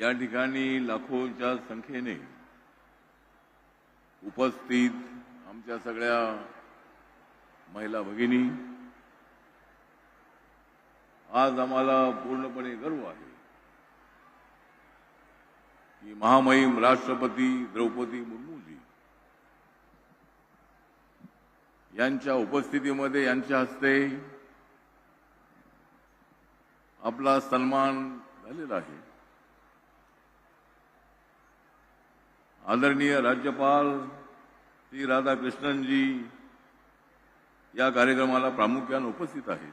या ठिकाणी लाखोच्या संख्येने उपस्थित आमच्या सगळ्या महिला भगिनी. आज आम्हाला पूर्णपणे गर्व आहे की महामहिम राष्ट्रपती द्रौपदी मुर्मूजी यांच्या उपस्थितीमध्ये यांच्या हस्ते आपला सन्मान झालेला आहे. आदरणीय राज्यपाल श्री राधाकृष्णनजी या कार्यक्रमाला प्रामुख्याने उपस्थित आहेत.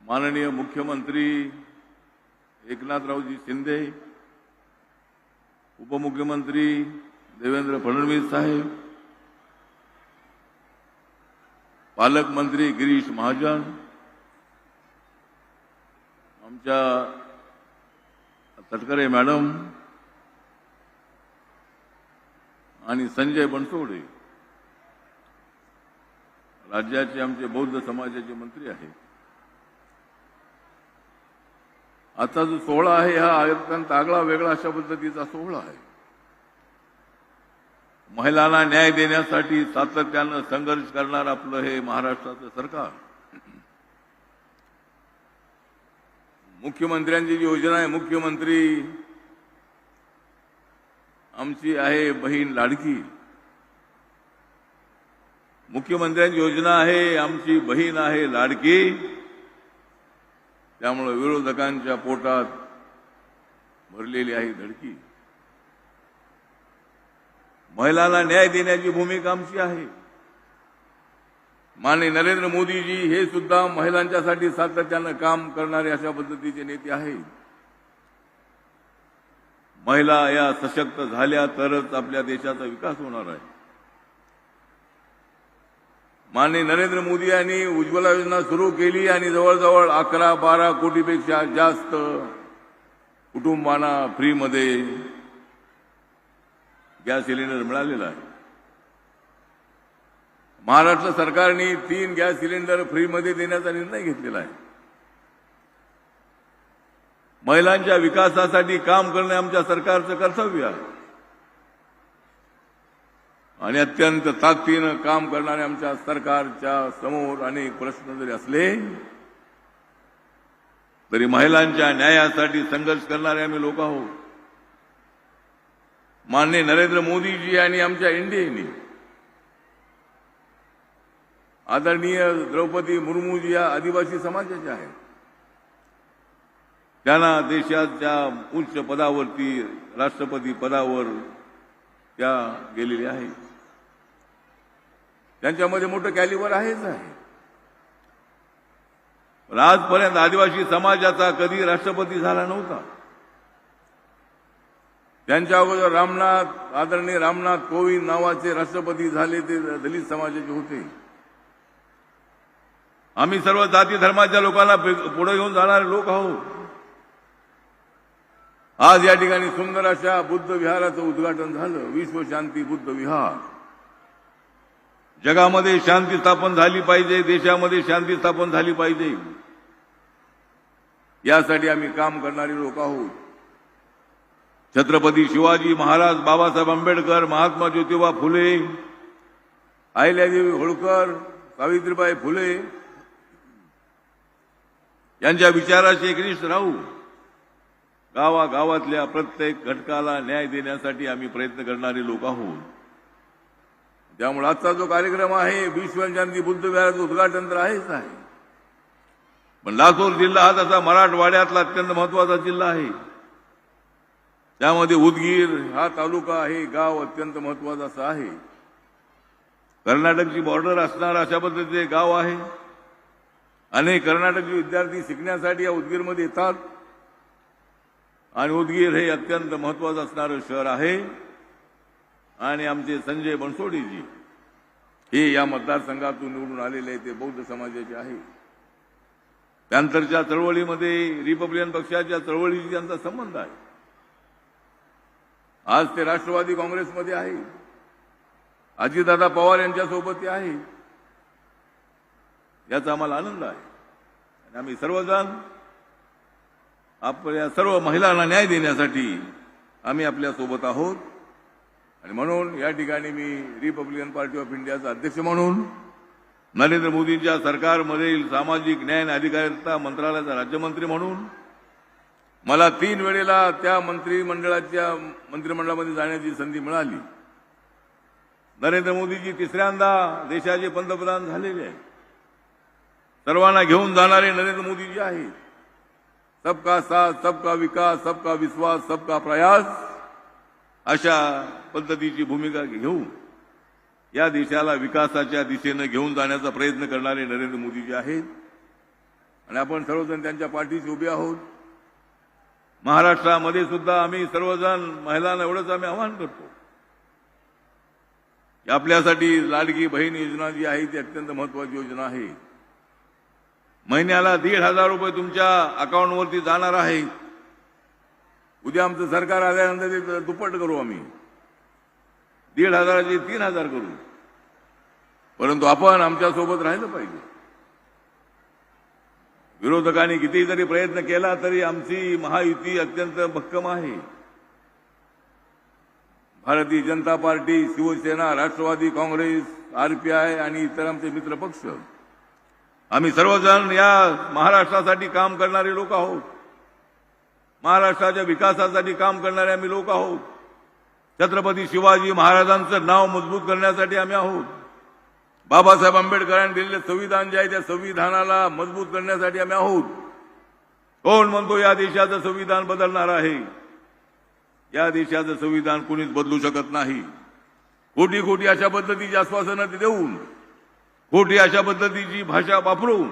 माननीय मुख्यमंत्री एकनाथरावजी शिंदे उपमुख्यमंत्री देवेंद्र फडणवीस साहेब पालकमंत्री गिरीश महाजन आमच्या तटकरे मॅडम आणि संजय बनसोडे. राज्याचे आमचे बौद्ध समाजाचे मंत्री आहेत. आता जो सोहळा आहे हा अत्यंत आगळा वेगळा अशा पद्धतीचा सोहळा आहे. महिलांना न्याय देण्यासाठी सातत्यानं संघर्ष करणार आपलं हे महाराष्ट्राचं सरकार. मुख्यमंत्र्यांची जी योजना आहे मुख्यमंत्री आमची आहे बहीण लाडकी. मुख्यमंत्र्यांची योजना आहे आमची बहीण आहे लाडकी. त्यामुळे विरोधकांच्या पोटात भरलेली आहे धडकी. महिलांना न्याय देण्याची भूमिका आमची आहे. माननीय नरेंद्र मोदीजी हे सुद्धा महिलांच्यासाठी सातत्यानं काम करणारे अशा पद्धतीचे नेते आहेत. महिला या सशक्त झाल्या तरच आपल्या देशाचा विकास होणार आहे. माननीय नरेंद्र मोदी यांनी उज्ज्वला योजना सुरू केली आणि जवळजवळ अकरा बारा कोटीपेक्षा जास्त कुटुंबांना फ्रीमध्ये गॅस सिलेंडर मिळालेला आहे. महाराष्ट्र सरकारने तीन गॅस सिलेंडर फ्रीमध्ये देण्याचा निर्णय घेतलेला आहे. महिलांच्या विकासासाठी काम करणे आमच्या सरकारचं कर्तव्य आहे. आणि अत्यंत ताकदीनं काम करणारे आमच्या सरकारच्या समोर अनेक प्रश्न जरी असले तरी महिलांच्या न्यायासाठी संघर्ष करणारे आम्ही लोक आहोत. माननीय नरेंद्र मोदीजी आणि आमच्या एनडीएने आदरणीय द्रौपदी मुर्मूजी या आदिवासी समाजाच्या आहेत. त्यांना देशाच्या उच्च पदावरती राष्ट्रपती पदावर त्या गेलेल्या आहेत. त्यांच्यामध्ये मोठं कॅलिबर आहेच आहे. पण आजपर्यंत आदिवासी समाजाचा कधी राष्ट्रपती झाला नव्हता. त्यांच्या अगोदर रामनाथ आदरणीय रामनाथ कोविंद नावाचे राष्ट्रपती झाले ते दलित समाजाचे होते. आम्ही सर्व जाती धर्माच्या लोकांना पुढे घेऊन जाणारे लोक आहोत. आज या ठिकाणी सुंदर अशा बुद्ध विहाराचं उद्घाटन झालं. विश्व शांती बुद्ध विहार. जगामध्ये शांती स्थापन झाली पाहिजे देशामध्ये शांती स्थापन झाली पाहिजे. यासाठी आम्ही काम करणारे लोक आहोत. छत्रपती शिवाजी महाराज बाबासाहेब आंबेडकर महात्मा ज्योतिबा फुले अहिल्यादेवी होळकर सावित्रीबाई फुले यांच्या विचाराशी एकनिष्ठ राहू. गावागावातल्या प्रत्येक घटकाला न्याय देण्यासाठी आम्ही प्रयत्न करणारे लोक आहोत. त्यामुळे आजचा जो कार्यक्रम आहे विश्वशांती बुद्ध विहाराचं उद्घाटन तर आहेच आहे. पण लातूर जिल्हा हा तसा मराठवाड्यातला अत्यंत महत्त्वाचा जिल्हा आहे. त्यामध्ये उदगीर हा तालुका आहे गाव अत्यंत महत्त्वाचा असं आहे. कर्नाटकची बॉर्डर असणार अशा पद्धतीचे गाव आहे. अनेक कर्नाटकचे विद्यार्थी शिकण्यासाठी या उदगीरमध्ये येतात. आणि उदगीर हे अत्यंत महत्वाचं असणारं शहर आहे. आणि आमचे संजय बनसोडेजी हे या मतदारसंघातून निवडून आलेले ते बौद्ध समाजाचे आहे. त्यानंतरच्या चळवळीमध्ये रिपब्लिकन पक्षाच्या चळवळीशी त्यांचा संबंध आहे. आज ते राष्ट्रवादी काँग्रेसमध्ये आहे. अजितदादा पवार यांच्यासोबत ते आहे. याचा आम्हाला आनंद आहे. आणि आम्ही सर्वजण आपल्या सर्व महिलांना न्याय देण्यासाठी आम्ही आपल्यासोबत आहोत. आणि म्हणून या ठिकाणी मी रिपब्लिकन पार्टी ऑफ इंडियाचा अध्यक्ष म्हणून नरेंद्र मोदींच्या सरकारमधील सामाजिक न्याय आणि अधिकारिता मंत्रालयाचा राज्यमंत्री म्हणून मला तीन वेळेला त्या मंत्रिमंडळाच्या मंत्रिमंडळामध्ये जाण्याची संधी मिळाली. नरेंद्र मोदीजी तिसऱ्यांदा देशाचे पंतप्रधान झालेले आहेत. सर्वांना घेऊन जाणारे नरेंद्र मोदीजी आहेत. सबका साथ सबका विकास सबका विश्वास सबका प्रयास अशा पद्धतीची भूमिका घेऊन या देशाला विकासाच्या दिशेनं घेऊन जाण्याचा प्रयत्न करणारे नरेंद्र मोदीजी आहेत. आणि आपण सर्वजण त्यांच्या पाठीशी उभे आहोत. महाराष्ट्रामध्ये सुद्धा आम्ही सर्वजण महिलांना एवढंच आम्ही आवाहन करतो. आपल्यासाठी लाडकी बहीण योजना जी आहे ती अत्यंत महत्वाची योजना आहे. महिन्याला दीड हजार रुपये तुमच्या अकाउंटवरती जाणार आहे. उद्या आमचं सरकार आल्यानंतर ते दुप्पट करू आम्ही. दीड हजाराचे तीन हजार करू. परंतु आपण आमच्यासोबत राहिलं पाहिजे. विरोधकांनी कितीही जरी प्रयत्न केला तरी आमची महायुती अत्यंत भक्कम आहे. Bharatiya Janata Party Shiv Sena Rashtravadi Congress RPI आणि इतर आमचे मित्र पक्ष आम्ही सर्वजण या महाराष्ट्रासाठी काम करणारे लोक आहोत. महाराष्ट्राच्या विकासासाठी काम करणारे आम्ही लोक आहोत. छत्रपती शिवाजी महाराजांचं नाव मजबूत करण्यासाठी आम्ही आहोत. बाबासाहेब आंबेडकरांनी दिलेलं संविधान जे आहे त्या संविधानाला मजबूत करण्यासाठी आम्ही आहोत. कोण म्हणतो या देशाचं संविधान बदलणार आहे? या देशाचं संविधान कुणीच बदलू शकत नाही. खोटी खोटी अशा पद्धतीची आश्वासनं देऊन खोटी अशा पद्धतीची भाषा वापरून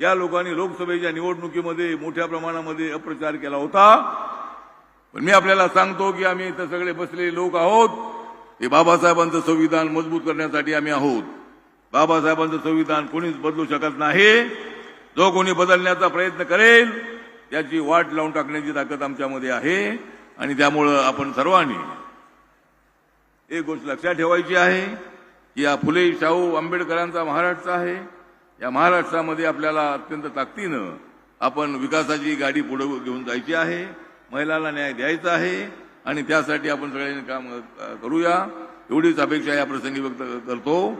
या लोकांनी लोकसभेच्या निवडणुकीमध्ये मोठ्या प्रमाणामध्ये अप्रचार केला होता. पण मी आपल्याला सांगतो की आम्ही इथं सगळे बसलेले लोक आहोत. हे बाबासाहेबांचं संविधान मजबूत करण्यासाठी आम्ही आहोत. बाबासाहेबांचं संविधान कोणीच बदलू शकत नाही. जो कोणी बदलण्याचा प्रयत्न करेल त्याची वाट लावून टाकण्याची ताकद आमच्यामध्ये आहे. आणि त्यामुळं आपण सर्वांनी एक गोष्ट लक्षात ठेवायची आहे. या फुले शाहू आंबेडकरांचा महाराष्ट्र आहे. या महाराष्ट्रामध्ये आपल्याला अत्यंत ताकदीनं आपण विकासाची गाडी पुढे घेऊन जायची आहे. महिलांना न्याय द्यायचा आहे आणि त्यासाठी आपण सगळ्यांनी काम करूया. एवढीच अपेक्षा या प्रसंगी व्यक्त करतो.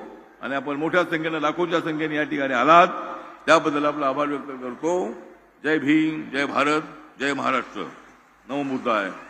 आणि आपण मोठ्या संख्येनं लाखोच्या संख्येने या ठिकाणी आलात. त्याबद्दल आपला आभार व्यक्त करतो. जय भीम जय भारत जय महाराष्ट्र. नवमुद्दा आहे